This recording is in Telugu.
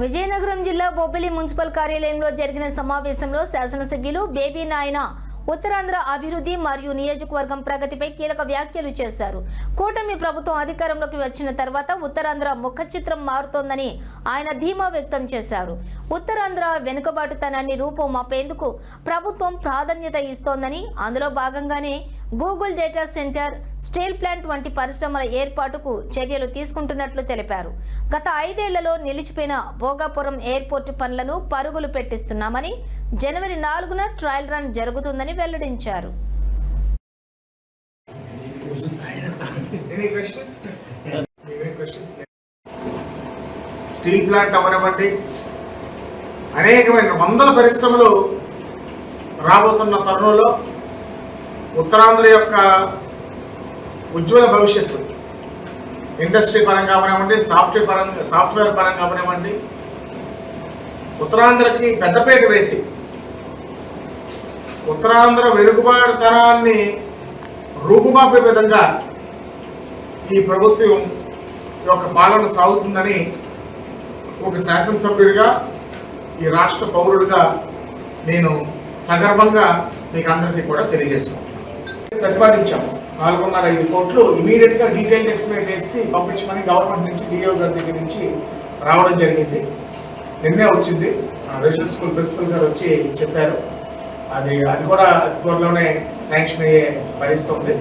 విజయనగరం జిల్లా బొబ్బిలి మున్సిపల్ కార్యాలయంలో జరిగిన సమావేశంలో శాసనసభ్యులు బేబీ నాయన ఉత్తరాంధ్ర అభివృద్ధి మరియు నియోజకవర్గం ప్రగతిపై కీలక వ్యాఖ్యలు చేశారు. కూటమి ప్రభుత్వం అధికారంలోకి వచ్చిన తర్వాత ఉత్తరాంధ్ర ముఖ చిత్రం మారుతోందని ఆయన ధీమా వ్యక్తం చేశారు. ఉత్తరాంధ్ర వెనుకబాటుతనాన్ని రూపుమాపేందుకు ప్రభుత్వం ప్రాధాన్యత ఇస్తోందని అందులో భాగంగానే Google data center steel plant వంటి పరిశ్రమల ఏర్పాటుకు చర్యలు తీసుకుంటున్నట్లు తెలిపారు. గత ఐదేళ్ళలో నిలిచిపోయిన భోగాపురం ఎయిర్పోర్టు పనులను పరుగులు పెట్టిస్తున్నామని జనవరి నాలుగున ట్రయల్ రన్ జరుగుతుందని వెల్లడించారు. స్టీల్ ప్లాంట్ అవనివ్వండి అనేకమైన వందల పరిశ్రమలు రాబోతున్న తరుణంలో ఉత్తరాంధ్ర యొక్క ఉజ్వల భవిష్యత్తు. ఇండస్ట్రీ పరంగా అవనివ్వండి సాఫ్ట్వేర్ పరంగా సాఫ్ట్వేర్ పరంగా అవనివ్వండి ఉత్తరాంధ్రకి పెద్దపేట వేసి ఉత్తరాంధ్ర వెనుకబాటుతనాన్ని రూపుమాపే విధంగా ఈ ప్రభుత్వం యొక్క పాలన సాగుతుందని ఒక శాసనసభ్యుడిగా ఈ రాష్ట్ర పౌరుడిగా నేను సగర్వంగా మీకు అందరికీ కూడా తెలియజేసుకుంటున్నాను ప్రతిపాదించాము. నాలుగున్నర ఐదు కోట్లు ఇమీడియట్గా డీటెయిల్ ఎస్టిమేట్ వేసి పంపించమని గవర్నమెంట్ నుంచి డిఓ గారి దగ్గర నుంచి రావడం జరిగింది. నిన్నే వచ్చింది. రెసిడెన్షియల్ స్కూల్ ప్రిన్సిపల్ గారు వచ్చి చెప్పారు. అది అది కూడా అతి త్వరలోనే శాంక్షన్ అయ్యే పరిస్థితి ఉంది.